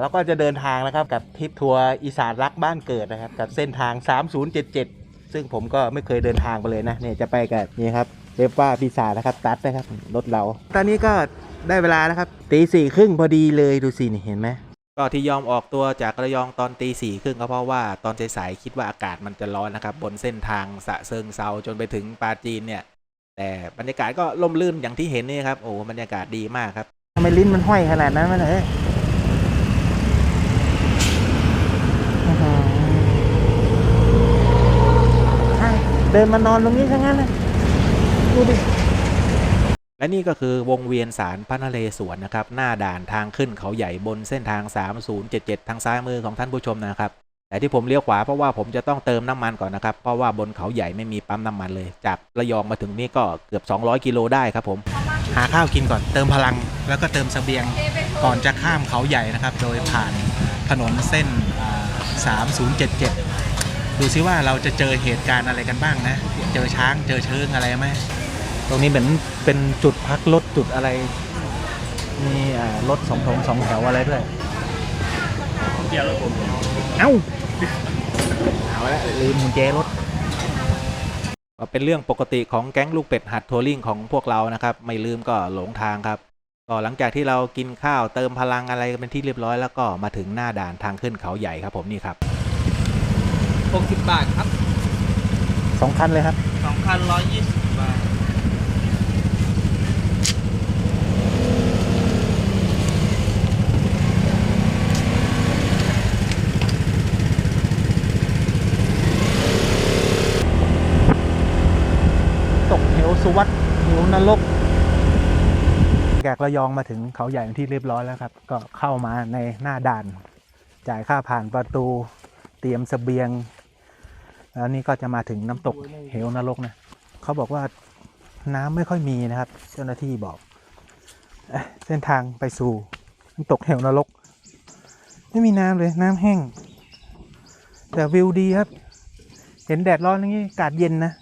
แล้วก็จะเดินทางนะครับกับทริปทัวร์อีสานรักบ้านเกิดนะครับ กับเส้นทาง 3077 ซึ่งผมก็ไม่เคยเดินทางไปเลยนะเนี่ยจะไปกับนี่ครับเรียกว่าปีศาจนะครับตัดนะครับรถเรา ตอนนี้ก็ได้เวลาแล้วครับตีสี่ครึ่งพอดีเลยดูสินี่เห็นไหมก็ที่ยอมออกตัวจากระยองตอนตีสี่ครึ่งก็เพราะว่าตอนสายๆคิดว่าอากาศมันจะร้อนนะครับ บนเส้นทางสะเซิงเซาจนไปถึงปาจีนเนี่ย แต่บรรยากาศก็ล่มลื่นอย่างที่เห็นนี่ครับโอ้บรรยากาศดีมากครับทำไมลิ้นมันห้อยขนาดนั้นวะเนย เดินมานอนตรงนี้ซะงั้นเลยดูดิและนี่ก็คือวงเวียนสารพระนเรศวรนะครับ หน้าด่านทางขึ้นเขาใหญ่บนเส้นทาง 3077 ทางซ้ายมือของท่านผู้ชมนะครับ แต่ที่ผมเลี้ยวขวาเพราะว่าผมจะต้องเติมน้ำมันก่อนนะครับ เพราะว่าบนเขาใหญ่ไม่มีปั๊มน้ำมันเลย จากระยองมาถึงนี่ก็เกือบ 200 กิโลได้ครับผม หาข้าวกินก่อนเติมพลังแล้วก็เติมเสบียงก่อนจะข้ามเขาใหญ่นะครับ โดยผ่านถนนเส้นอ่า3077 ดูซิว่าเราจะเจอเหตุการณ์อะไรกันบ้างนะ เจอช้างเจอเชิงอะไรไหมตรงนี้เหมือนเป็นจุดพักรถจุดอะไร มีอ่ารถสองถงสองแถวอะไรด้วย เดี๋ยวรถผมเอ้าเอาละลืมกุญแจรถก็เป็นเรื่องปกติของแก๊งลูกเป็ดหัดทัวริงของพวกเรานะครับ ไม่ลืมก็หลงทางครับก็หลังจากที่เรากินข้าวเติมพลังอะไรเป็นที่เรียบร้อยแล้วก็มาถึงหน้าด่านทางขึ้นเขาใหญ่ครับผมนี่ครับ 60 บาทครับสองคันเลยครับ2,120 บาท ตกเหวสุวัตเหวนรกแกกระยองมาถึงเขาใหญ่เป็นที่เรียบร้อยแล้วครับ ก็เข้ามาในหน้าด่าน จ่ายค่าผ่านประตู เตรียมเสบียง แล้วนี่ก็จะมาถึงน้ำตกเหวนรกนะเขาบอกว่าน้ำไม่ค่อยมีนะครับ เจ้าหน้าที่บอกเอเส้นทางไปสู่น้ำตกเหวนรก ไม่มีน้ำเลยน้ำแห้ง แต่วิวดีครับ เห็นแดดร้อนอย่างนี้อากาศเย็นนะ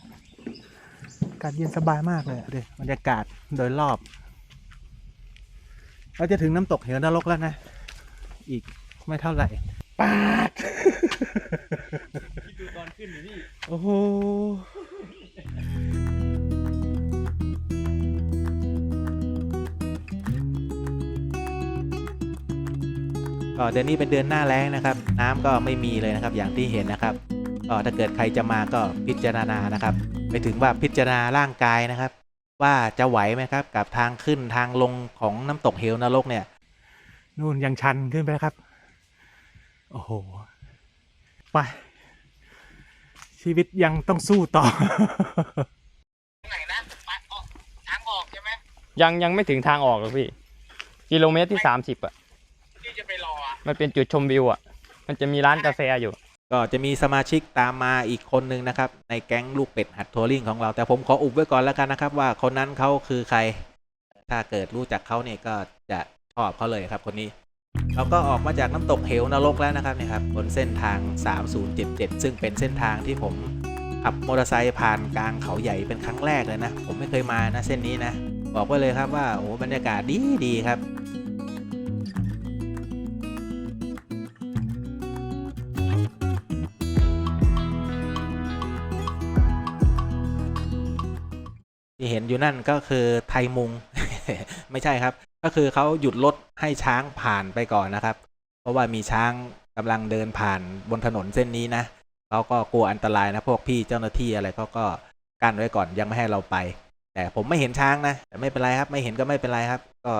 อากาศเย็นสบายมากเลยดูบรรยากาศโดยรอบเราจะถึงน้ำตกเหวนรกแล้วนะ อีกไม่เท่าไหร่ปาด ขึ้นอยู่นี่ โอ้โหก็เดือนนี้เป็นเดือนหน้าแล้งนะครับ น้ำก็ไม่มีเลยนะครับอย่างที่เห็นนะครับก็ถ้าเกิดใครจะมาก็พิจารณานะครับ ไปถึงว่าพิจารณาร่างกายนะครับ ว่าจะไหวไหมครับ กับทางขึ้นทางลงของน้ำตกเหวนรกเนี่ยนู่นยังชันขึ้นไปครับ โอ้โห ไป ชีวิตยังต้องสู้ต่อยังยังไม่ถึงทางออกหรอกพี่ กิโลเมตรที่สามสิบอะ ที่จะไปรออะมันเป็นจุดชมวิวอะ มันจะมีร้านกาแฟอยู่ ก็จะมีสมาชิกตามมาอีกคนนึงนะครับ ในแก๊งลูกเป็ดหัดทัวริงของเรา แต่ผมขออุบไว้ก่อนแล้วกันนะครับ ว่าคนนั้นเขาคือใคร ถ้าเกิดรู้จักเขาเนี่ยก็จะชอบเขาเลยครับคนนี้ เราก็ออกมาจากน้ำตกเหวนรกแล้วนะครับเนี่ยครับบนเส้นทาง 3077 ซึ่งเป็นเส้นทางที่ผมขับมอเตอร์ไซค์ผ่านกลางเขาใหญ่เป็นครั้งแรกเลยนะ ผมไม่เคยมานะเส้นนี้นะ บอกไว้เลยครับว่าโอ้บรรยากาศดีดีครับที่เห็นอยู่นั่นก็คือไทยมุง ไม่ใช่ครับ ก็คือเขาหยุดรถให้ช้างผ่านไปก่อนนะครับ เพราะว่ามีช้างกำลังเดินผ่านบนถนนเส้นนี้นะเขาก็กลัวอันตรายนะพวกพี่เจ้าหน้าที่อะไรเขาก็กั้นไว้ก่อนยังไม่ให้เราไป แต่ผมไม่เห็นช้างนะแต่ไม่เป็นไรครับ ไม่เห็นก็ไม่เป็นไรครับ ก็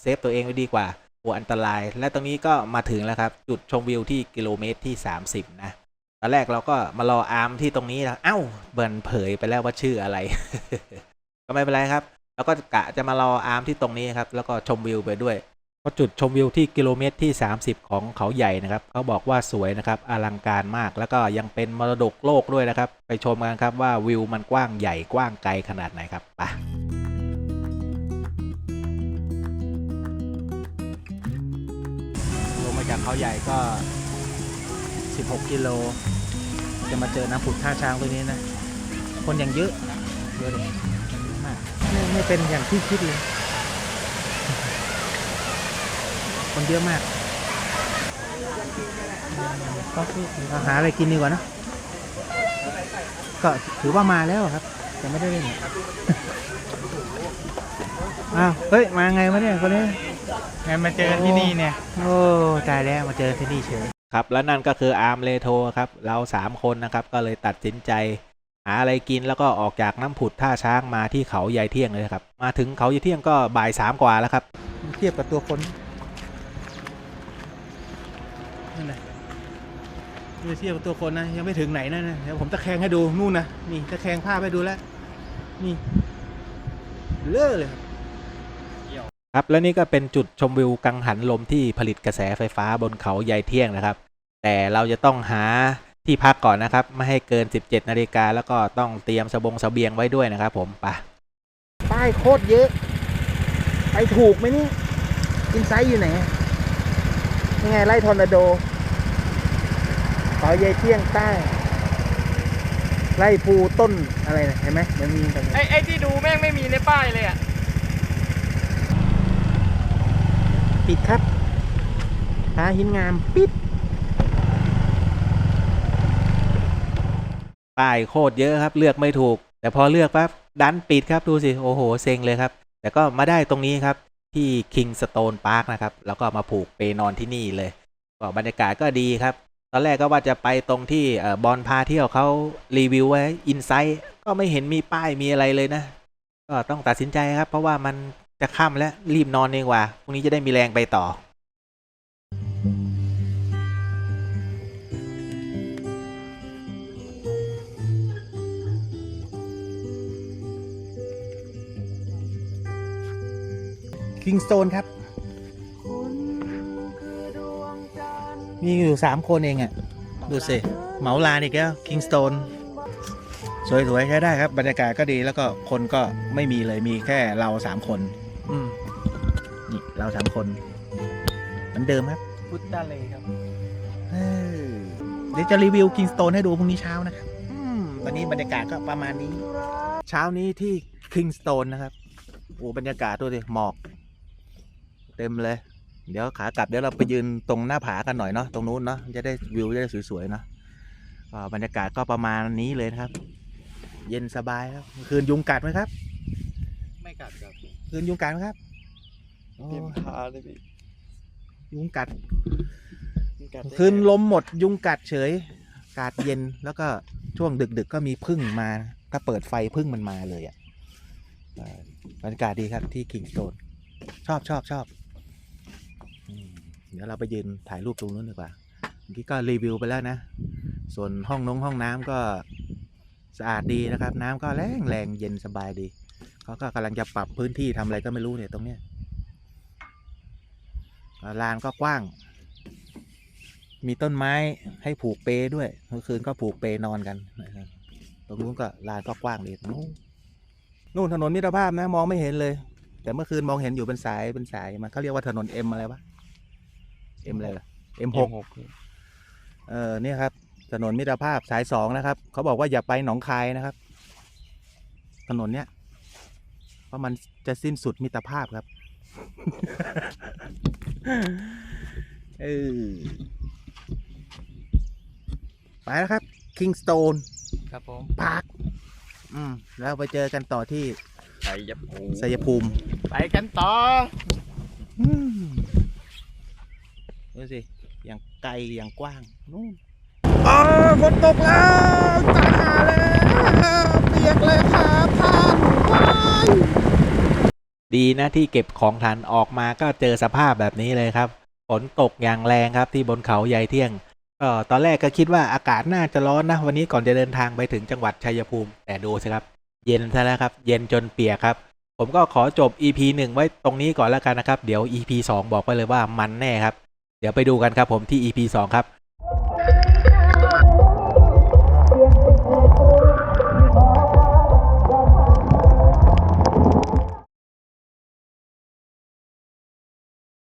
เซฟตัวเองไว้ดีกว่ากลัวอันตราย และตรงนี้ก็มาถึงแล้วครับ จุดชมวิวที่กิโลเมตรที่ 30 นะตอนแรกเราก็มารออาร์มที่ตรงนี้นะเอ้าเบิร์นเผยไปแล้วว่าชื่ออะไร ก็ไม่เป็นไรครับ แล้วก็กะจะมารออาร์มที่ตรงนี้ครับ แล้วก็ชมวิวไปด้วยก็จุดชมวิวที่กิโลเมตรที่ 30 ของเขาใหญ่นะครับเขาบอกว่าสวยนะครับอลังการมาก แล้วก็ยังเป็นมรดกโลกด้วยนะครับ ไปชมกันครับว่าวิวมันกว้างใหญ่กว้างไกลขนาดไหนครับไปลงมาจากเขาใหญ่ก็ 16 กิโล จะมาเจอน้ำผุดท่าช้างตรงนี้นะ คนยังเยอะเยอะเลย ไม่ไม่เป็นอย่างที่คิดเลย คนเยอะมาก ก็เราหาอะไรกินดีกว่านะ ก็ถือว่ามาแล้วครับ แต่ไม่ได้เล่นอ้าว เฮ้ย มาไงวะเนี่ยคนนี้ไงมาเจอกันที่นี่เนี่ย โอ้ตายแล้วมาเจอที่นี่เฉย ครับ และนั่นก็คืออาร์มเลโทครับ เราสามคนนะครับ ก็เลยตัดสินใจ หาอะไรกินแล้วก็ออกจากน้ำผุดท่าช้างมาที่เขาใหญ่เที่ยงเลยครับ มาถึงเขาใหญ่เที่ยงก็บ่ายสามกว่าแล้วครับ เทียบกับตัวคนนั่นแหละเทียบกับตัวคนนะยังไม่ถึงไหนนะนะเดี๋ยวผมตะแคงให้ดูนู่นนะนี่ตะแคงภาพให้ดูแล้วนี่เลอะเลยครับครับและนี่ก็เป็นจุดชมวิวกังหันลมที่ผลิตกระแสไฟฟ้าบนเขาใหญ่เที่ยงนะครับ แต่เราจะต้องหา ที่พักก่อนนะครับ ไม่ให้เกิน 17 นาฬิกาแล้วก็ต้องเตรียมสบงเสบียงไว้ด้วยนะครับ ผมไปป้ายโคตรเยอะ ไปถูกไหมนี่อินไซต์อยู่ไหนยังไงไล่ทอร์นาโดเขาใยเที่ยงใต้ ไล่ภูต้นอะไรนะเห็นไหมมันมีตรงนี้ไอ้ไอ้ที่ดูแม่งไม่มีในป้ายเลยอะปิดครับหาหินงามปิด ป้ายโคตรเยอะครับ เลือกไม่ถูก แต่พอเลือกปั๊บดันปิดครับดูสิ โอ้โห เซ็งเลยครับ แต่ก็มาได้ตรงนี้ครับที่ Kingstone Park นะครับ แล้วก็มาผูกเปนอนที่นี่เลยก็บรรยากาศก็ดีครับ ตอนแรกก็ว่าจะไปตรงที่อบอลพาเที่ยวเขารีวิวไว้อินไซต์ก็ไม่เห็นมีป้ายมีอะไรเลยนะ ก็ต้องตัดสินใจครับ เพราะว่ามันจะค่ำแล้วรีบนอนดีกว่าพรุ่งนี้จะได้มีแรงไปต่อ งสโตนครับ มีอยู่สามคนเองอะ่ะ ดูสิเหมาลานอีกแล้วคิงสโตนสวยๆใช้ได้ครับ บรรยากาศก็ดีแล้วก็คนก็ไม่มีเลยมีแค่เราสามคน อืมนี่เราสามคนเหมือนเดิมครับพุทธาเลยครับเออเดี๋ยวจะรีวิวคิงสโตนให้ดูพรุ่งนี้เช้านะครับอืมตอนนี้บรรยากาศก็ประมาณนี้ เช้านี้ที่คิงสโตนนะครับ โอ้บรรยากาศดูดิหมอก เต็มเลย เดี๋ยวขากลับเดี๋ยวเราไปยืนตรงหน้าผากันหน่อยเนาะตรงนู้นเนาะจะได้วิวจะได้สวยๆเนาะก็บรรยากาศก็ประมาณนี้เลยนะครับ เย็นสบายครับเมื่อคืนยุงกัดไหมครับ ไม่กัดครับคืนยุงกัดไหมครับโอ้เต็มขาเลยพี่ยุงกัดกัดคืนลมหมดยุงกัดเฉยอากาศเย็นแล้วก็ช่วงดึกๆก็มีพึ่งมาถ้าเปิดไฟพึ่งมันมาเลยอะเอ่อบรรยากาศดีครับที่คิงสโตนชอบชอบชอบอืม เดี๋ยวเราไปยืนถ่ายรูปตรงนู้นดีกว่าเมื่อกี้ก็รีวิวไปแล้วนะ ส่วนห้องนงห้องน้ำก็สะอาดดีนะครับ น้ำก็แรงแรงเย็นสบายดี เขาก็กำลังจะปรับพื้นที่ทำอะไรก็ไม่รู้เนี่ยตรงเนี้ยลานก็กว้าง มีต้นไม้ให้ผูกเปด้วยเมื่อคืนก็ผูกเปนอนกันนะครับตรงนู้นก็ลานก็กว้างดีตรงนู้นนู่นถนนมิตรภาพนะ มองไม่เห็นเลย แต่เมื่อคืนมองเห็นอยู่เป็นสายเป็นสายมันเขาเรียกว่าถนนเอ็มอะไรวะ เอ็มอะไรเอ็มหกเออเนี่ยครับ ถนนมิตรภาพสายสองนะครับเขาบอกว่าอย่าไปหนองคายนะครับ ถนนเนี้ยเพราะมันจะสิ้นสุดมิตรภาพครับเออไปแล้วครับ Kingstone ครับผม Park อืมแล้วไปเจอกันต่อที่ไปยับชัยภูมิ ไปกันต่ออืม ดูสิ อย่างไกลอย่างกว้างนู่นอ๋อฝนตกแล้วตายหาแล้วเปียกเลยครับท่านว้ายดีนะที่เก็บของทันออกมาก็เจอสภาพแบบนี้เลยครับ ฝนตกอย่างแรงครับที่บนเขาใหญ่เที่ยงก็ตอนแรกก็คิดว่าอากาศน่าจะร้อนนะวันนี้ก่อนจะเดินทางไปถึงจังหวัดชัยภูมิ แต่ดูสิครับ เย็นซะแล้วครับ เย็นจนเปียกครับ ผมก็ขอจบ EP 1 ไว้ตรงนี้ก่อนแล้วกันนะครับ เดี๋ยว EP 2 บอกไปเลยว่ามันแน่ครับ เดี๋ยวไปดูกันครับผมที่ EP 2 ครับ